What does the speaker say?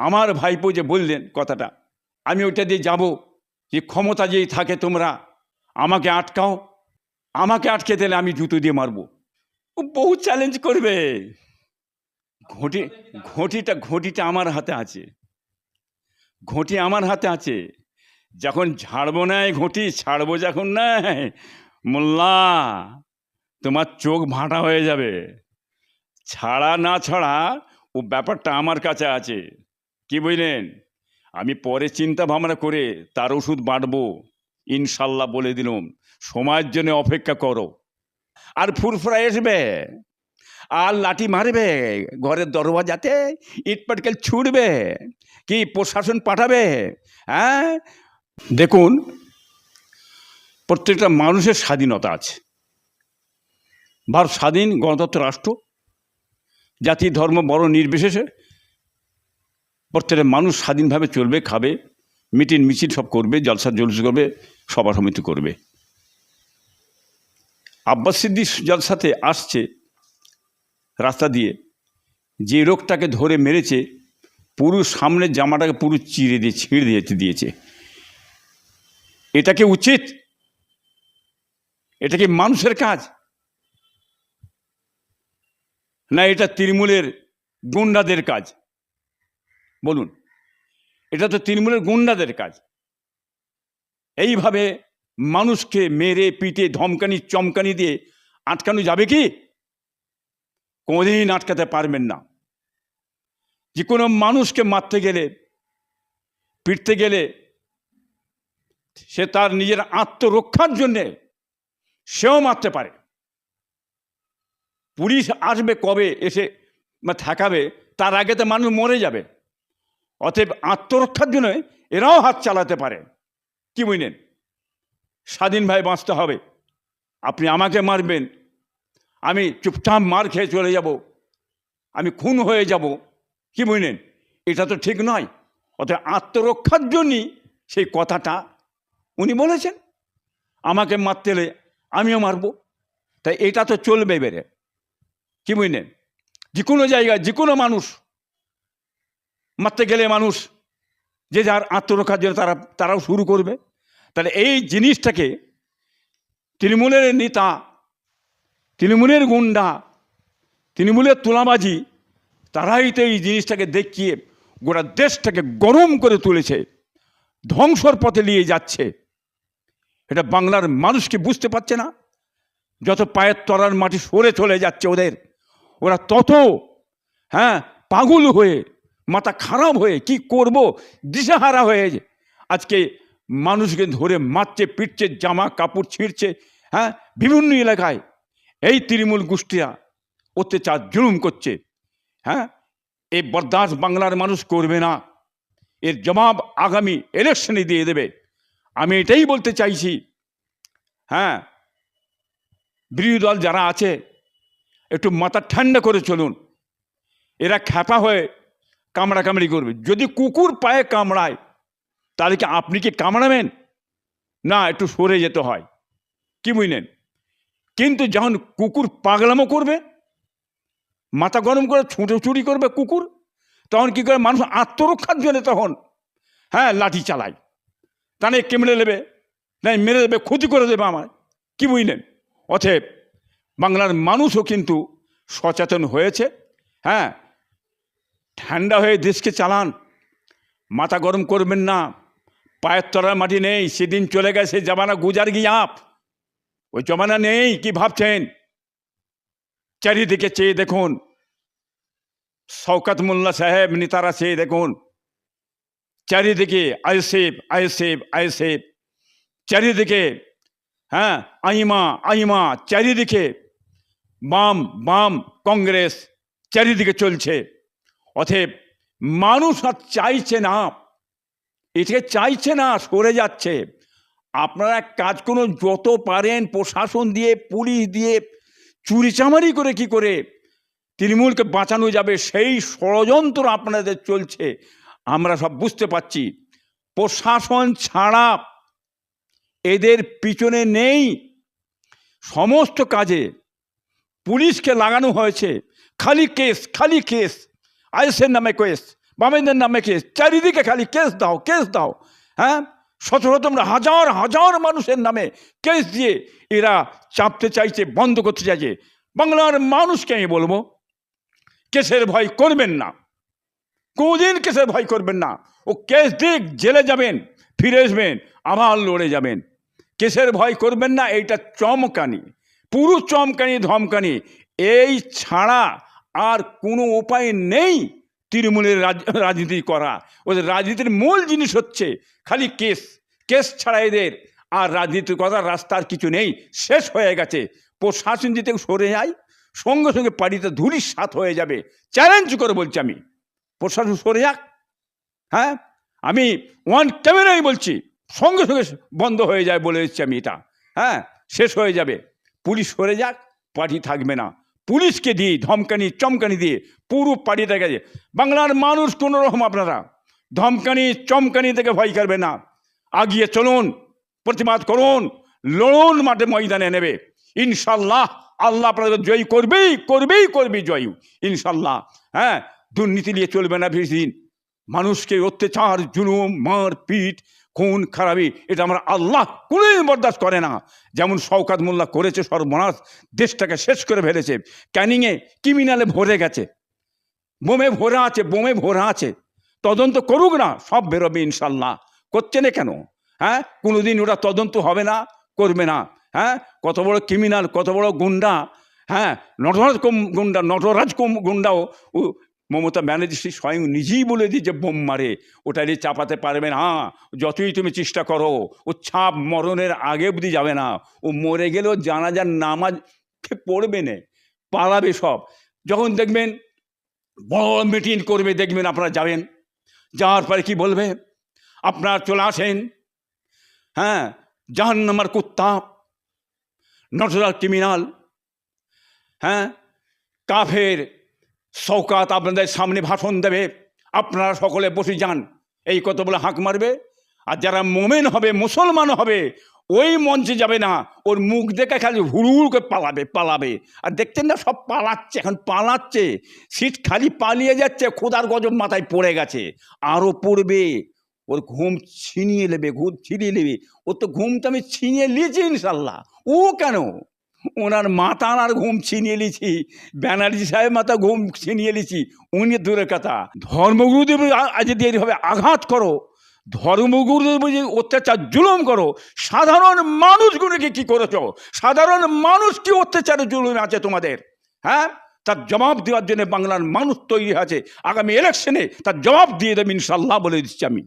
আমার ভাইপো যে বললেন কথাটা, আমি ওইটা দিয়ে যাব যে ক্ষমতা যেই থাকে তোমরা, আমাকে আটকাও, আমাকে আটকে দিলে আমি জুতো দিয়ে মারবো। ও বহু চ্যালেঞ্জ করবে। ঘটি, ঘটিটা ঘটিটা আমার হাতে আছে। ঘটি আমার হাতে আছে। যখন ঝাড়বো না এই ঘটি, ছাড়বো যখন না মোল্লা, তোমার চোখ ভাঁটা হয়ে যাবে। ছাড়া না ছাড়া ও ব্যাপারটা আমার কাছে আছে। কি বুঝলেন আমি পরে চিন্তা ভাবনা করে তার ওষুধ বাঁটবো। ইনশাল্লাহ বলে দিলাম। সময়ের জন্য অপেক্ষা করো। আর ফুরফুরা আসবে আর লাঠি মারবে। ঘরের দরওয়াজাতে ইট পাটকেল ছুটবে কি প্রশাসন পাঠাবে? হ্যাঁ? দেখুন, প্রত্যেকটা মানুষের স্বাধীনতা আছে। ভারত স্বাধীন গণতন্ত্র রাষ্ট্র। জাতি, ধর্ম বড় নির্বিশেষে প্রত্যেকটা মানুষ স্বাধীনভাবে চলবে, খাবে মিটিং মিছিল সব করবে, জলসা জলুস করবে, সভা সমিতি করবে। আব্বাস সিদ্দিক জলসাতে আসছে রাস্তা দিয়ে, যে রোগটাকে ধরে মেরেছে, পুরো সামনের জামাটাকে পুরো চিড়ে দিয়ে, ছিঁড়ে দিয়েছে। দিয়েছে এটাকে উচিত? এটা কি মানুষের কাজ? না, এটা তৃণমূলের গুন্ডাদের কাজ? বলুন। এটা তো তৃণমূলের গুন্ডাদের কাজ। এইভাবে মানুষকে মেরে, পিটে, ধমকানি, চমকানি দিয়ে আটকানো যাবে কি? কোনোদিন আটকাতে পারবেন না। যে কোনো মানুষকে মারতে গেলে, পিটতে গেলে সে তার নিজের আত্মরক্ষার জন্যে সেও মারতে পারে। পুলিশ আসবে কবে, এসে বা ঠেকাবে, তার আগে তো মানুষ মরে যাবে। অতএব আত্মরক্ষার জন্য এরাও হাত চালাতে পারে। কি বুঝলেন? স্বাধীনভাবে বাঁচতে হবে। আপনি আমাকে মারবেন। আমি চুপচাপ মার খেয়ে চলে যাব। আমি খুন হয়ে যাব। কি বুঝলেন? এটা তো ঠিক নয়। অতএব আত্মরক্ষার জন্যই সেই কথাটা উনি বলেছেন। আমাকে মারতে এলে আমিও মারবো। তাই এটা তো চলবে বেড়ে কি বুঝলেন? যে কোনো জায়গায় যে কোনো মানুষ মারতে গেলে মানুষ, যে যার আত্মরক্ষার জন্য তারা, তারাও শুরু করবে। তাহলে এই জিনিসটাকে তৃণমূলের নেতা, তৃণমূলের গুন্ডা, তৃণমূলের তোলাবাজি, তারাই তো এই জিনিসটাকে দেখিয়ে গোটা দেশটাকে গরম করে তুলেছে, ধ্বংসর পথে নিয়ে যাচ্ছে। এটা বাংলার মানুষকে বুঝতে পারছে না? যত পায়ের তলার মাটি সরে চলে যাচ্ছে ওদের, ওরা তত হ্যাঁ পাগল হয়ে মাথা খারাপ হয়ে কি করব? দিশাহারা হয়ে আজকে মানুষকে ধরে মারছে, পিটছে, জামা কাপড় ছিঁড়ছে হ্যাঁ? বিভিন্ন এলাকায়। এই তৃণমূল গোষ্ঠীরা অত্যাচার জুলুম করছে হ্যাঁ? এই বরদাস্ত বাংলার মানুষ করবে না। এর জবাব আগামী ইলেকশনে দিয়ে দেবে। আমি এটাই বলতে চাইছি হ্যাঁ? বিরোধী দল যারা আছে, একটু মাথা ঠান্ডা করে চলুন। এরা খ্যাপা হয়ে কামড়া কামড়ি করবে। যদি কুকুর পায়ে কামড়ায়, তাহলে কি আপনি কি কামড়াবেন? না, একটু সরে যেতে হয়। কি বুঝলেন? কিন্তু যখন কুকুর পাগলামো করবে, মাথা গরম করে ছুটো চুরি করবে কুকুর, তখন কি করে মানুষ আত্মরক্ষার জন্য তখন হ্যাঁ লাঠি চালায়। তাহলে কেমড়ে নেবে নাই মেরে দেবে, ক্ষতি করে দেবে আমার কি বুঝলেন? অতএব বাংলার মানুষও কিন্তু সচেতন হয়েছে হ্যাঁ ঠান্ডা হয়ে দেশকে চালান মাথা গরম করবেন না পায়ের তলার মাটি নেই সেদিন চলে গেছে জামানা গুজার গিয়ে আপ ওই জমানা নেই কি ভাবছেন চারিদিকে চেয়ে দেখুন শওকত মোল্লা সাহেব নেতারা চেয়ে দেখুন চারিদিকে আইসেফ আইসেফ আইসেফ চারিদিকে হ্যাঁ আইমা আইমা চারিদিকে বাম বাম কংগ্রেস চারিদিকে চলছে অতএব মানুষ আর চাইছে না। এটাকে চাইছে না, সরে যাচ্ছে। আপনারা কাজ করুন, যত পারেন প্রশাসন দিয়ে, পুলিশ দিয়ে চুরিচামারি করে কি করে তৃণমূলকে বাঁচানো যাবে, সেই ষড়যন্ত্র আপনাদের চলছে। আমরা সব বুঝতে পারছি। প্রশাসন ছাড়া এদের পিছনে নেই। সমস্ত কাজে পুলিশকে লাগানো হয়েছে। খালি কেস খালি কেস। আইসের নামে কেস, বামেদের নামে কেস, চারিদিকে খালি কেস দাও কেস দাও হ্যাঁ? শত আমরা হাজার হাজার মানুষের নামে কেস দিয়ে এরা চাপতে চাইছে, বন্ধ করতে চাইছে। বাংলার মানুষকে আমি বলব, কেসের ভয় করবেন না। কোনদিন কেসের ভয় করবেন না। ও কেস দিক, জেলে যাবেন, ফিরে আসবেন, আবার লড়ে যাবেন। কেসের ভয় করবেন না, এইটা চমকানি পুরো চমকানি, ধমকানি, এই ছাড়া আর কোনো উপায় নেই তৃণমূলের রাজনীতি করা। ওদের রাজনীতির মূল জিনিস হচ্ছে খালি কেস। কেস ছাড়া এদের আর রাজনীতি করার রাস্তার কিছু নেই। শেষ হয়ে গেছে। প্রশাসন যদি সরে যায়, সঙ্গে সঙ্গে পার্টিতে ধুলির সাথ হয়ে যাবে। চ্যালেঞ্জ করে বলছি আমি। প্রশাসন সরে যাক। হ্যাঁ? আমি ওয়ান ক্যামেরাই বলছি। সঙ্গে সঙ্গে বন্ধ হয়ে যায় বলে দিচ্ছি আমি এটা। হ্যাঁ? শেষ হয়ে যাবে। পুলিশ সরে যাক। পার্টি থাকবে না। পুলিশকে দিয়ে ধমকানি, চমকানি দিয়ে পুরো পার্টিটা গেছে বাংলার মানুষ কোনো রকম আপনারা ধমকানি, চমকানি থেকে ভয় করবে না। আগিয়ে চলুন, প্রতিবাদ করুন, লড়ুন মাঠে ময়দানে নেবে। ইনশাল্লাহ আল্লাহ আপনাদের জয়ী করবেই করবেই করবে জয়ী। ইনশাল্লাহ হ্যাঁ দুর্নীতি নিয়ে চলবে না বেশি দিন। মানুষকে অত্যাচার, জুলুম মার পিট খুন খারাপি এটা আমরা আল্লাহ কোনোদিন বরদাস্ত করে না। যেমন শওকাত মোল্লা করেছে সর্বনাশ, দেশটাকে শেষ করে ফেলেছে। ক্যানিংয়ে ক্রিমিনালে ভরে গেছে। বোমে ভরে আছে, বোমে ভরে আছে। তদন্ত করুক না, সব বেরোবে ইনশাল্লাহ করছে না কেন? হ্যাঁ? কোনোদিন ওটা তদন্ত হবে না, করবে না। হ্যাঁ? কত বড় ক্রিমিনাল কত বড় গুন্ডা। হ্যাঁ? নটরাজ কম- গুন্ডা, নটরাজ কম গুন্ডাও মমতা ব্যানার্জি স্বয়ং নিজেই বলে দিই যে বোম মারে। ওটা নিয়ে চাপাতে পারবে না। যতই তুমি চেষ্টা করো, ও ছাপ মরণের আগে অবধি যাবে না। ও মরে গেলেও জানাজার নামাজ পড়বে না, পালাবে সব। যখন দেখবেন বড় মিটিং করবে, দেখবেন আপনারা যাবেন। যাওয়ার পরে কি বলবে? আপনারা চলে আসেন। হ্যাঁ জাহান্নামার কুত্তা নটরাল ক্রিমিনাল হ্যাঁ কাফের শওকাত আপনাদের সামনে ভাষণ দেবে। আপনারা সকলে বসে যান। এই কত বলে হাঁক মারবে। আর যারা মোমেন হবে, মুসলমান হবে, ওই মঞ্চে যাবে না। ওর মুখ দেখে খালি হুড় করে পালাবে পালাবে। আর দেখছেন না, সব পালাচ্ছে, এখন পালাচ্ছে। সিট খালি পালিয়ে যাচ্ছে, খোদার গজব মাথায় পড়ে গেছে। আরও পড়বে। ওর ঘুম ছিনিয়ে নেবে, ঘুম ছিনিয়ে নেবে। ওর তো ঘুমটা আমি ছিনিয়ে নিয়েছি ইনশাল্লাহ। ও কেন? ওনার মাথা আর ঘুম ছিনিয়ে নিয়েছি, ব্যানার্জি সাহেব মাথা ঘুম ছিনিয়ে নিয়েছি, উনি দূরের কথা। ধর্মগুরুদেব আজ এইভাবে আঘাত করো। ধর্মগুরুদেব যে অত্যাচার জুলুম করো। সাধারণ মানুষগুলোকে কি করেছ? সাধারণ মানুষ কি অত্যাচারে জুলুম আছে তোমাদের হ্যাঁ? তার জবাব দেওয়ার জন্য বাংলার মানুষ তৈরি আছে আগামী ইলেকশনে তার জবাব দিয়ে দেবে ইনশাল্লাহ বলে দিচ্ছি আমি।